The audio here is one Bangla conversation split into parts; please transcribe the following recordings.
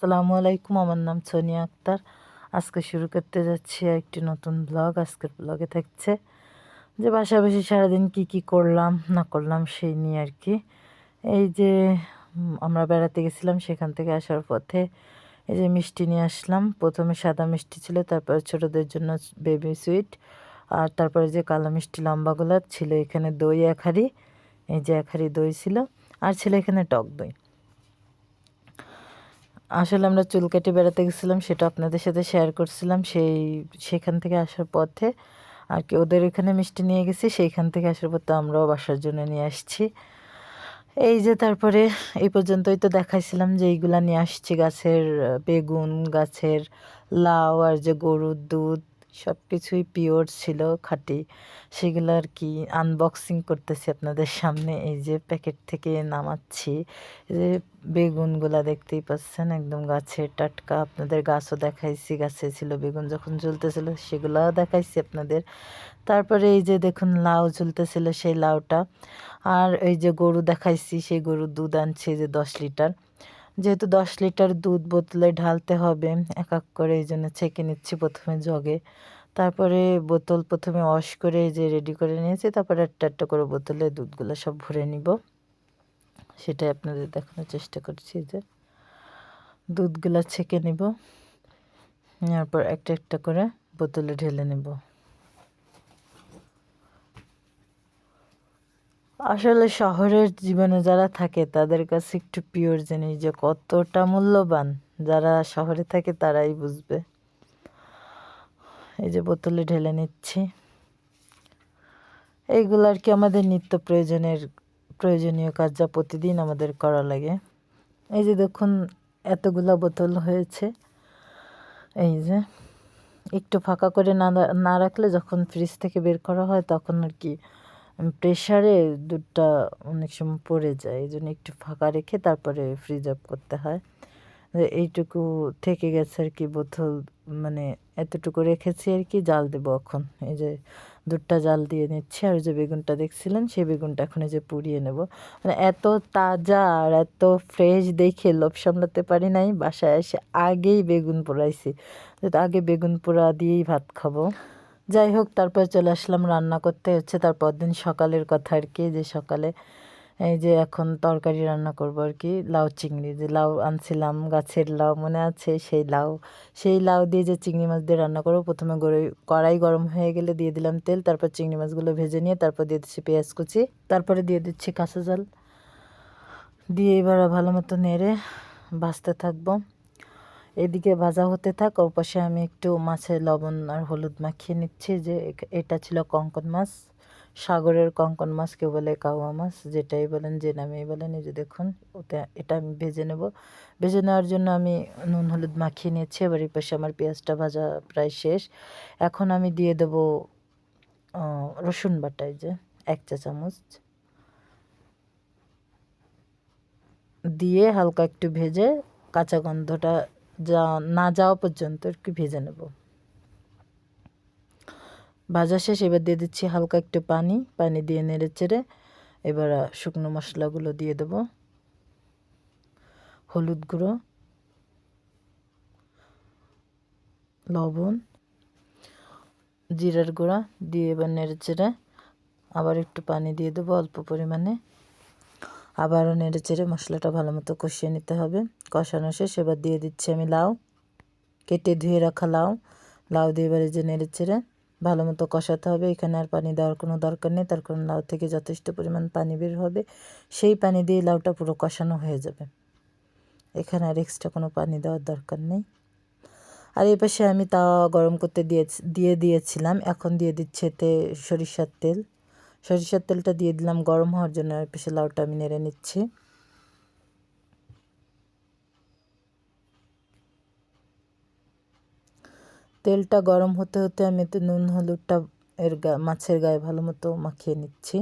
আসসালামু আলাইকুম, আমার নাম সোনিয়া আক্তার। আজকে শুরু করতে যাচ্ছি একটি নতুন ব্লগ আজকের ব্লগে থাকছে যে বাসাবাসি সারাদিন কি কি করলাম, না করলাম সেই নিয়ে আর কি। এই যে আমরা বেড়াতে গেছিলাম, সেখান থেকে আসার পথে এই যে মিষ্টি নিয়ে আসলাম। প্রথমে সাদা মিষ্টি ছিল, তারপর ছোটোদের জন্য বেবি সুইট আর তারপরে যে কালো মিষ্টি লম্বাগুলো ছিল, এখানে দই এক হাঁড়ি, এই যে এক হাঁড়ি দই ছিল, আর ছিল এখানে টক দই। আসলে আমরা চুল কেটে বেড়াতে গেছিলাম, সেটা আপনাদের সাথে শেয়ার করছিলাম, সেই, সেখান থেকে আসার পথে। আর কি, ওদের ওখানে মিষ্টি নিয়ে গেছি, সেইখান থেকে আসার পথে আমরাও বাসার জন্য নিয়ে আসছি। এই যে তারপরে, এই পর্যন্তই তো দেখাইছিলাম যে এইগুলা নিয়ে আসছি, গাছের বেগুন, গাছের লাউ, আর যে গরুর দুধ সব কিছুই পিওর ছিল, খাঁটি। সেগুলো আর কি আনবক্সিং করতেছি আপনাদের সামনে। এই যে প্যাকেট থেকে নামাচ্ছি। এই যে বেগুনগুলা দেখতেই পাচ্ছেন, একদম গাছের টাটকা। আপনাদের গাছও দেখাইছি, গাছে ছিল বেগুন যখন ঝুলতেছিল সেগুলাও দেখাইছি আপনাদের। তারপরে এই যে দেখুন লাউ ঝুলতেছিল সেই লাউটা। আর এই যে গরু দেখাইছি, সেই গরুর দুধ আনছি যে দশ লিটার। যেহেতু দশ লিটার দুধ বোতলে ঢালতে হবে, এক এক করে এই জন্য ছেঁকে নিচ্ছি প্রথমে জগে। তারপরে বোতল প্রথমে ওয়াশ করে যে রেডি করে নিয়েছি, তারপরে একটা একটা করে বোতলে দুধগুলো সব ভরে নিব। সেটাই আপনাদের দেখানোর চেষ্টা করছি যে দুধগুলো ছেঁকে নিব, নেওয়ার পর একটা একটা করে বোতলে ঢেলে নেব। আসলে শহরের জীবনে যারা থাকে, তাদের কাছে একটু পিওর জিনিস যে কতটা মূল্যবান যারা শহরে থাকে তারাই বুঝবে। এই যে বোতলে ঢেলে নিচ্ছি। এইগুলো আর কি আমাদের নিত্য প্রয়োজনের, প্রয়োজনীয় কাজ যা প্রতিদিন আমাদের করা লাগে। এই যে দেখুন, এতগুলা বোতল হয়েছে। এই যে, একটু ফাঁকা করে না না রাখলে যখন ফ্রিজ থেকে বের করা হয় তখন আর কি প্রেশারে দুধটা অনেক সময় পড়ে যায়। এই জন্য একটু ফাঁকা রেখে তারপরে ফ্রিজ অফ করতে হয়। এইটুকু থেকে গেছে আর কি বোতল মানে এতটুকু রেখেছি আর কি, জাল দেবো এখন। এই যে দুধটা জাল দিয়ে নিচ্ছি আর যে বেগুনটা দেখছিলেন, সেই বেগুনটা এখন এই যে পুড়িয়ে নেব। মানে এত তাজা আর এত ফ্রেশ দেখে লোভ সামলাতে পারি নাই, বাসায় এসে আগেই বেগুন পোড়াইছি। আগে বেগুন পোড়া দিয়েই ভাত খাব। যাই হোক তারপর চলে আসলাম রান্না করতে। হচ্ছে তারপর দিন সকালের কথা আর কি, যে সকালে এই যে এখন তরকারি রান্না করব আর কি, লাউ চিংড়ি। যে লাউ আনছিলাম, গাছের লাউ মনে আছে, সেই লাউ। সেই লাউ দিয়ে যে চিংড়ি মাছ দিয়ে রান্না করব, প্রথমে কড়াই গরম হয়ে গেলে দিয়ে দিলাম তেল, তারপর চিংড়ি মাছগুলো ভেজে নিয়ে তারপর দিয়ে দিচ্ছি পেঁয়াজ কুচি, তারপরে দিয়ে দিচ্ছি কাঁচা জাল। দিয়ে এবার ভালো মতো নেড়ে ভাজতে থাকব। এদিকে ভাজা হতে থাক ওর পাশে আমি একটু মাছের লবণ আর হলুদ মাখিয়ে নিচ্ছি যে এটা ছিল কঙ্কন মাছ, সাগরের কঙ্কন মাছ কেউ বলে কাওয়া মাছ, যেটাই বলেন, যে নামেই বলেন, এই যে দেখুন ওটা এটা আমি ভেজে নেব। ভেজে নেওয়ার জন্য আমি নুন হলুদ মাখিয়ে নিয়েছি, এবার এই পাশে আমার পেঁয়াজটা ভাজা প্রায় শেষ। এখন আমি দিয়ে দেব রসুন বাটায় যে এক চা চামচ। দিয়ে হালকা একটু ভেজে কাঁচা গন্ধটা না যাওয়া পর্যন্ত একটু ভেজে নেব। ভাজা শেষ, এবার দিয়ে দিচ্ছি হালকা একটু পানি পানি দিয়ে নেড়ে চেড়ে এবার শুকনো মশলাগুলো দিয়ে দেব। হলুদ গুঁড়ো, লবণ, জিরার গুঁড়া দিয়ে এবার নেড়ে চেড়ে আবার একটু পানি দিয়ে দেবো অল্প পরিমাণে। আবারও নেড়ে চেড়ে মশলাটা ভালো মতো কষিয়ে নিতে হবে। কষানো শেষ, এবার দিয়ে দিচ্ছি আমি লাউ। কেটে ধুয়ে রাখা লাউ। লাউ দিয়ে এবারে যে নেড়ে চেড়ে ভালো মতো কষাতে হবে। এখানে আর পানি দেওয়ার কোনো দরকার নেই, তার কারণ লাউ থেকে যথেষ্ট পরিমাণ পানি বের হবে। সেই পানি দিয়ে লাউটা পুরো কষানো হয়ে যাবে। এখানে আর এক্সট্রা কোনো পানি দেওয়ার দরকার নেই। আর এই পাশে আমি তাওয়া গরম করতে দিয়ে দিয়ে দিয়েছিলাম। এখন দিয়ে দিচ্ছে এতে সরিষার তেল। সরিষার তেলটা দিয়ে দিলাম, গরম হওয়ার জন্য আর পাশে লাউটা আমি নেড়ে নিচ্ছি। তেলটা গরম হতে হতে আমি এতে নুন, হলুদটা এর গা, মাছের গায়ে ভালো মতো মাখিয়ে নিচ্ছি।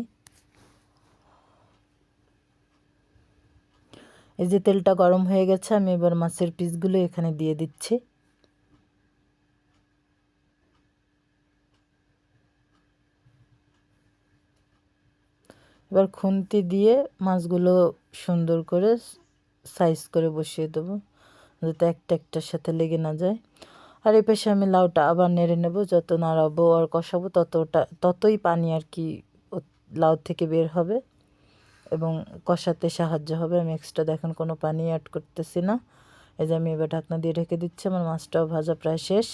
এই যে তেলটা গরম হয়ে গেছে, আমি এবার মাছের পিসগুলো এখানে দিয়ে দিচ্ছি। এবার খুন্তি দিয়ে মাছগুলো সুন্দর করে সাইজ করে বসিয়ে দেবো, যাতে একটা একটার সাথে লেগে না যায়। আর এ পাশে আমি লাউটা আবার নেড়ে নেব, যত নাড়াবো আর কষাবো ততটা, ততই পানি আর কি লাউ থেকে বের হবে এবং কষাতে সাহায্য হবে। আমি এক্সট্রা দেখেন কোনো পানি অ্যাড করতেছি না। এই যে আমি এবার ঢাকনা দিয়ে রেখে দিচ্ছি, আমার মাছটাও ভাজা প্রায় শেষ।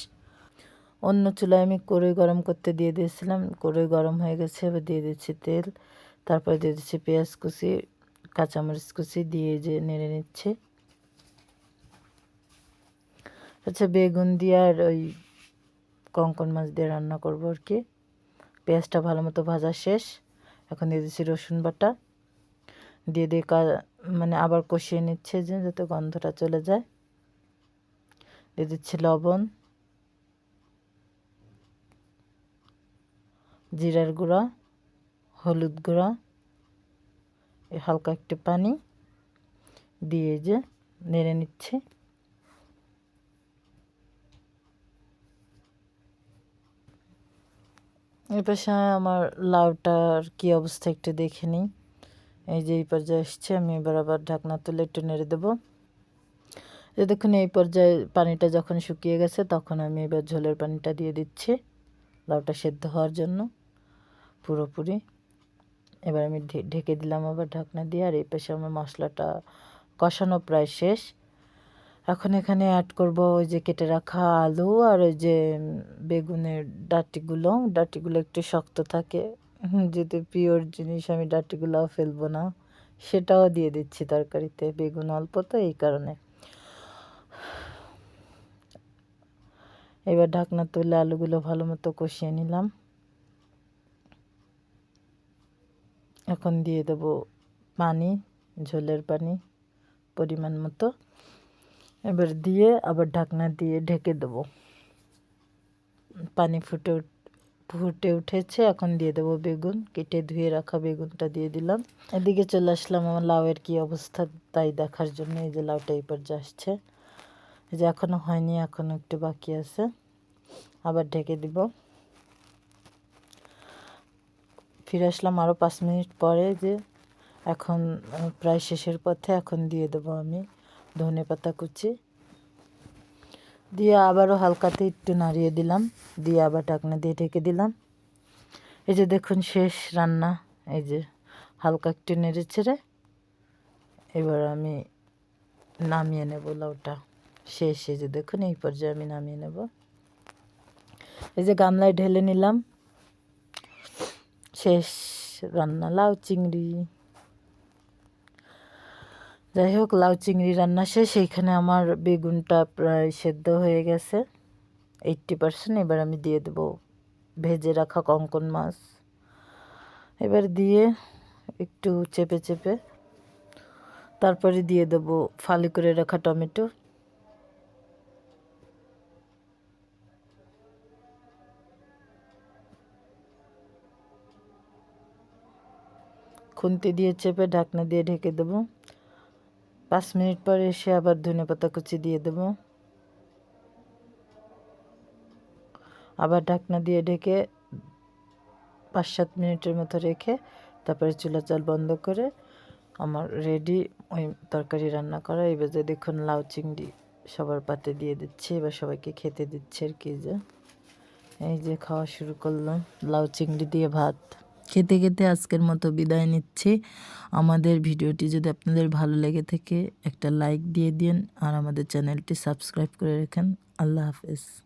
অন্য চুলায় আমি কড়ই গরম করতে দিয়ে দিয়েছিলাম, কড়ই গরম হয়ে গেছে, এবার দিয়ে দিচ্ছি তেল। তারপরে দিয়ে দিচ্ছি পেঁয়াজ কুচি, কাঁচামরিচ কুচি দিয়ে যে নেড়ে নিচ্ছে। আচ্ছা বেগুন দিয়ে আর ওই কঙ্কন মাছ দিয়ে রান্না করব আর কি। পেঁয়াজটা ভালো মতো ভাজা শেষ। এখন দিয়ে দিচ্ছি রসুন বাটা। দিয়ে দিয়ে মানে আবার কষিয়ে নিচ্ছে যে, যাতে গন্ধটা চলে যায়। দিয়ে দিচ্ছি লবণ, জিরার গুঁড়া। হলুদ গুঁড়া হালকা একটু পানি দিয়ে যে নেড়ে নিচ্ছে। এই পাশে আমার লাউটার কি অবস্থা একটু দেখে নিই। এই যে এই পর্যায়ে এসছে আমি এবার আবার ঢাকনা তুলে একটু নেড়ে দেবো। যে দেখুন এই পর্যায়ে পানিটা যখন শুকিয়ে গেছে, তখন আমি এবার ঝোলের পানিটা দিয়ে দিচ্ছি লাউটা সেদ্ধ হওয়ার জন্য, পুরোপুরি। এবার আমি ঢেকে দিলাম আবার ঢাকনা দিয়ে, আর এই পাশে আমার মশলাটা কষানো প্রায় শেষ। এখন এখানে অ্যাড করব ওই যে কেটে রাখা আলু আর ওই যে বেগুনের ডাটিগুলো। ডাটিগুলো একটু শক্ত থাকে যেহেতু পিওর জিনিস আমি ডাটিগুলোও ফেলব না, সেটাও দিয়ে দিচ্ছি তরকারিতে, বেগুন অল্প তো এই কারণে। এবার ঢাকনা তুলে আলুগুলো ভালো মতো কষিয়ে নিলাম। এখন দিয়ে দেবো পানি, ঝোলের পানি পরিমাণ মতো। এবার দিয়ে আবার ঢাকনা দিয়ে ঢেকে দেবো। পানি ফুটে ফুটে উঠেছে, এখন দিয়ে দেবো বেগুন, কেটে ধুয়ে রাখা বেগুনটা দিয়ে দিলাম। এদিকে চলে আসলাম আমার লাউয়ের কী অবস্থা তাই দেখার জন্য, এই যে লাউটা এই পর্যায়ে আসছে। এই যে এখনও হয়নি এখনও একটু বাকি আছে। আবার ঢেকে দিব। ফিরে আসলাম আরও পাঁচ মিনিট পরে যে এখন প্রায় শেষের পথে এখন দিয়ে দেবো আমি ধনে পাতা কুচি। দিয়ে আবারও হালকাতে একটু নাড়িয়ে দিলাম, দিয়ে আবার ঢাকনা দিয়ে ঢেকে দিলাম। এই যে দেখুন শেষ রান্না, এই যে হালকা একটু নেড়ে ছেড়ে এবার আমি নামিয়ে নেব লাউটা, শেষ। এই যে দেখুন এই পর্যায়ে আমি নামিয়ে নেব। এই যে গামলায় ঢেলে নিলাম শেষ রান্না, লাউ চিংড়ি। যাই হোক, লাউ চিংড়ি রান্না শেষ। এইখানে আমার বেগুনটা প্রায় সেদ্ধ হয়ে গেছে। এইট্টি পার্সেন্ট, এবার আমি দিয়ে দেব ভেজে রাখা কঙ্কন মাছ। এবার দিয়ে একটু চেপে চেপে তারপরে দিয়ে দেব ফালি করে রাখা টমেটো। খুন্তি দিয়ে চেপে ঢাকনা দিয়ে ঢেকে দেবো। পাঁচ মিনিট পর এসে আবার ধনে পাতা কুচি দিয়ে দেব। আবার ঢাকনা দিয়ে ঢেকে পাঁচ সাত মিনিটের মতো রেখে তারপরে চুলা চাল বন্ধ করে আমার রেডি ওই তরকারি রান্না করা। এবার যে দেখুন লাউ চিংড়ি সবার পাতে দিয়ে দিচ্ছে, এবার সবাইকে খেতে দিচ্ছে আর কি যে। এই যে খাওয়া শুরু করলাম। লাউ চিংড়ি দিয়ে ভাত। খেতে খেতে আজকের মতো বিদায় নিচ্ছি। আমাদের ভিডিওটি যদি আপনাদের ভালো লেগে থাকে, একটা লাইক দিয়ে দিন আর আমাদের চ্যানেলটি সাবস্ক্রাইব করে রাখেন। আল্লাহ হাফেজ।